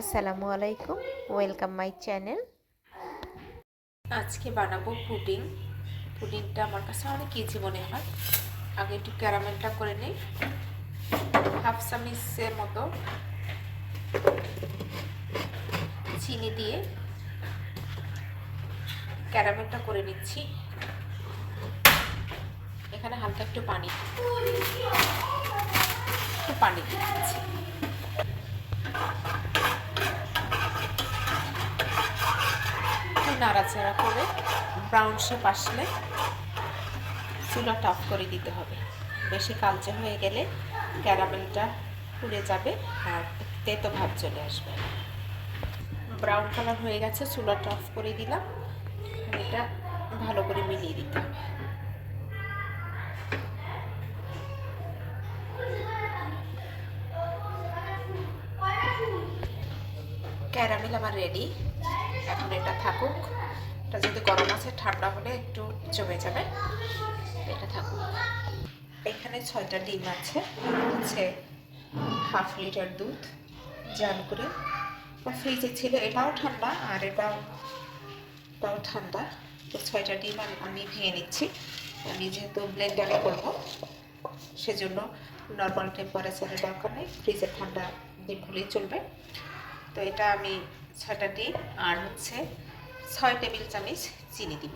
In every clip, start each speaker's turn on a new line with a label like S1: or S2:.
S1: আসসালামু আলাইকুম, welcome my channel.
S2: আজকে বানাবো পুডিং। পুডিংটা আমার কাছে অনেক ইজি মনে হয়। আগে একটু ক্যারামেলটা করে নিই। হাফ চামিচের মতো চিনি দিয়ে ক্যারামেলটা করে নিচ্ছি। এখানে হালকা একটু পানি। একটু পানি দিয়ে দিচ্ছি। নাড়াচাড়া করে ব্রাউন শেপ আসলে চুলাটা অফ করে দিতে হবে। বেশি কালচে হয়ে গেলে ক্যারামেলটা পুড়ে যাবে আর তেতো ভাব চলে আসবে। ব্রাউন কালার হয়ে গেছে, চুলাটা অফ করে দিলাম। এটা ভালো করে মিলিয়ে দিতে হবে। ক্যারামেল আমার রেডি এখন এটা থাকুক। এটা যদি গরম আছে, ঠান্ডা হলে একটু জমে যাবে। এটা থাকুক। এখানে ছয়টা ডিম আছে। হচ্ছে হাফ লিটার দুধ, জাল করে। ফ্রিজে ছিল, এটাও ঠান্ডা আর এটাও এটাও ঠান্ডা। তো ছয়টা ডিম আমি ভেঙে নিচ্ছি। আমি যেহেতু ব্লেন্ডারে করব, সেজন্য নর্মাল টেম্পারেচারের দরকার নেই। ফ্রিজে ঠান্ডা ডিম হলেই চলবে। তো এটা আমি ডিম আর হচ্ছে ছয় টেবিল চামচ চিনি দিব।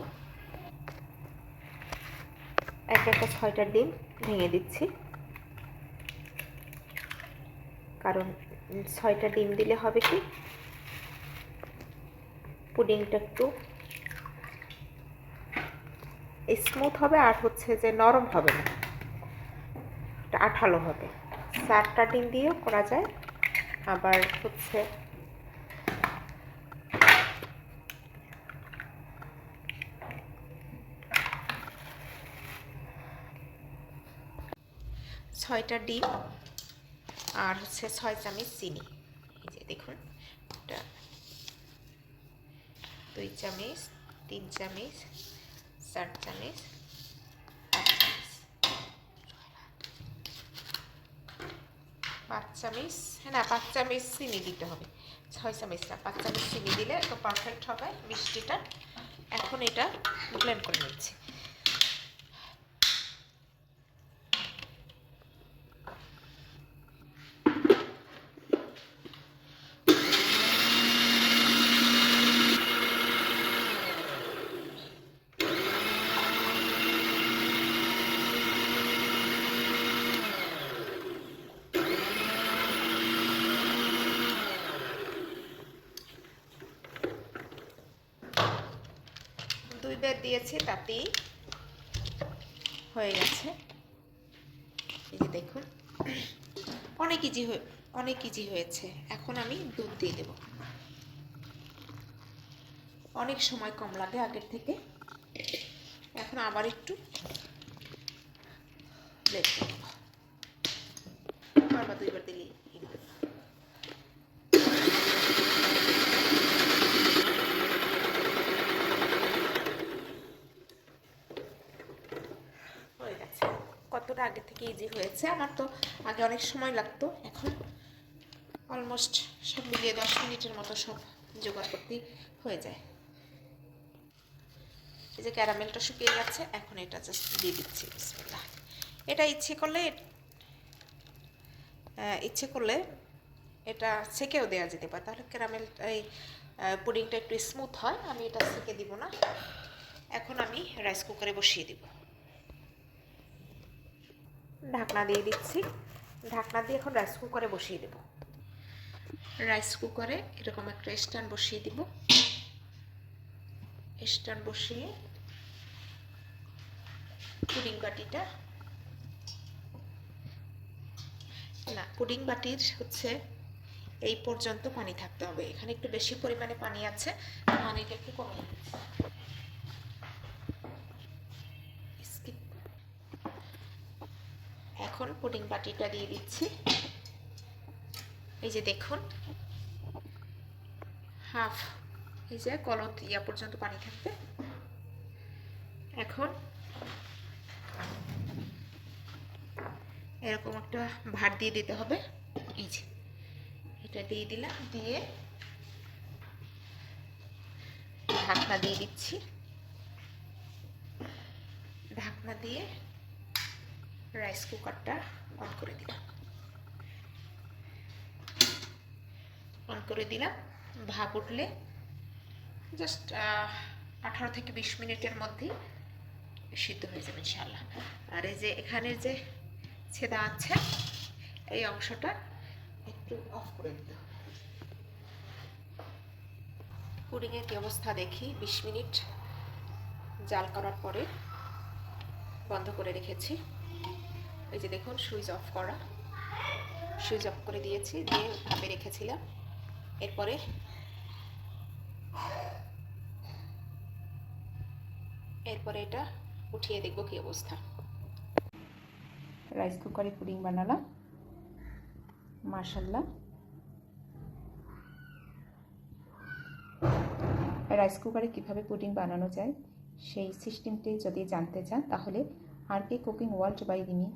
S1: এক একটা ছয়টা ডিম ভেঙে দিচ্ছি। কারণ ছয়টা ডিম দিলে হবে কি? পুডিংটা একটু স্মুথ হবে আর হচ্ছে যে নরম হবে না। আঠালো হবে। চারটা ডিম দিয়েও করা যায়। আবার হচ্ছে
S2: ছয়টা ডিম আর হচ্ছে ছয় চামচ চিনি। এই যে দেখুন এটা দুই চামচ, তিন চামচ, চার চামচ, পাঁচ চামচ। হ্যাঁ না, পাঁচ চামচ চিনি দিতে হবে। ছয় চামচ না, পাঁচ চামচ চিনি দিলে তো পারফেক্ট হবে, মিষ্টিটা। এখন এটা ব্লেন্ড করে নিচ্ছি। দুই বের দিয়েছি, তাতেই হয়ে গেছে। এই যে দেখুন, অনেক ইজি হয়ে, অনেক ইজি হয়েছে। এখন আমি দুধ দিয়ে দেব। অনেক সময় কম লাগে আগের থেকে। এখন আবার একটু দেবো। বারবার দুইবার দিলেই enough। হয়ে গেছে কতটা আগে থেকে ইজি হয়েছে। আমার তো আগে অনেক সময় লাগতো। এখন অলমোস্ট সব মিলিয়ে দশ মিনিটের মতো সব জোগাড় করতে হয়ে যায়। এই যে ক্যারামেলটা শুকিয়ে গেছে, এখন এটা জাস্ট দিয়ে দিচ্ছি, বিসমিল্লাহ। এটা ইচ্ছে করলে ইচ্ছে করলে এটা সেকেও দেওয়া যেতে পারে। তাহলে ক্যারামেল, এই পুডিংটা একটু স্মুথ হয়, আমি এটা সেকে দিব না। এখন আমি রাইস কুকারে বসিয়ে দিব। ঢাকনা দিয়ে দিচ্ছি। ঢাকনা দিয়ে এখন রাইস কুকারে বসিয়ে দেব। রাইস কুকারে এরকম একটা স্ট্যান্ড বসিয়ে দিব। স্ট্যান্ড বসিয়ে পুডিং বাটিটা না, পুডিং বাটির হচ্ছে এই পর্যন্ত পানি থাকতে হবে। এখানে একটু বেশি পরিমাণে পানি আছে, পানিটা একটু কমে এখন পুডিং বাটিটা দিয়ে দিচ্ছি। এই যে দেখুন, হাফ, এই যে কলত ইয়া পর্যন্ত পানি থাকবে। এখন এরকম একটা ভাত দিয়ে দিতে হবে। এই যে, এটা দিয়ে দিলাম, দিয়ে ঢাকনা দিয়ে দিচ্ছি। ঢাকনা দিয়ে রাইস কুকারটা অন করে দিলাম। অন করে দিলাম। ভাপ উঠলে জাস্ট আঠারো থেকে বিশ মিনিটের মধ্যেই সিদ্ধ হয়ে যাবে ইনশাল্লাহ আর এই যে এখানে যে ছেদা আছে, এই অংশটা একটু অফ করে দিতে হবে। পুডিংয়ের কি অবস্থা দেখি? বিশ মিনিট জাল করার পরে বন্ধ করে রেখেছি। এই যে দেখুন, সুইচ অফ করা। সুইচ অফ করে দিয়েছি, দিয়ে ভাবে রেখেছিলাম। এরপরে এরপরে এটা উঠিয়ে দেখব কি অবস্থা।
S1: রাইস কুকারে পুডিং বানালাম। মার্শাল্লাহ রাইস কুকারে কীভাবে পুডিং বানানো যায়, সেই সিস্টেমটি যদি জানতে চান, তাহলে R K cooking world by Rimi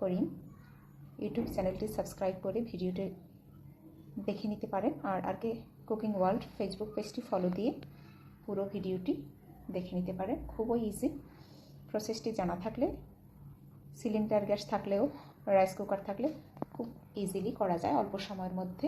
S1: Karim YouTube চ্যানেলটি সাবস্ক্রাইব করে ভিডিওটি দেখে নিতে পারেন। আর R K cooking world Facebook পেজটি ফলো দিয়ে পুরো ভিডিওটি দেখে নিতে পারেন। খুবই ইজি প্রসেসটি জানা থাকলে সিলিন্ডার গ্যাস থাকলেও রাইস কুকার থাকলে খুব ইজিলি করা যায় অল্প সময়ের মধ্যে।